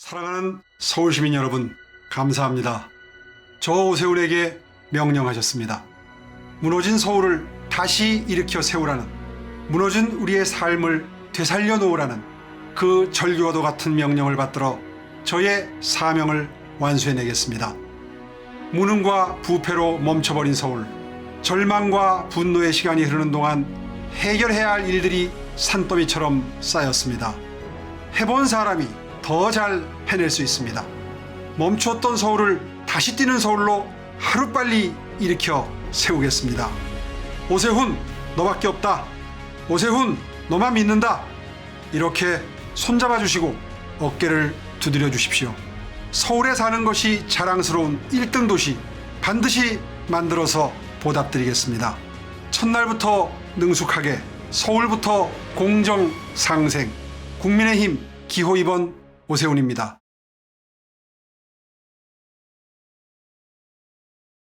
사랑하는 서울시민 여러분, 감사합니다. 저 오세훈에게 명령하셨습니다. 무너진 서울을 다시 일으켜 세우라는, 무너진 우리의 삶을 되살려 놓으라는 그 절규와도 같은 명령을 받들어 저의 사명을 완수해내겠습니다. 무능과 부패로 멈춰버린 서울, 절망과 분노의 시간이 흐르는 동안 해결해야 할 일들이 산더미처럼 쌓였습니다. 해본 사람이 더 잘 해낼 수 있습니다. 멈췄던 서울을 다시 뛰는 서울로 하루빨리 일으켜 세우겠습니다. 오세훈, 너밖에 없다. 오세훈, 너만 믿는다. 이렇게 손잡아 주시고 어깨를 두드려 주십시오. 서울에 사는 것이 자랑스러운 1등 도시 반드시 만들어서 보답드리겠습니다. 첫날부터 능숙하게 서울부터 공정 상생 국민의힘 기호 2번 오세훈입니다.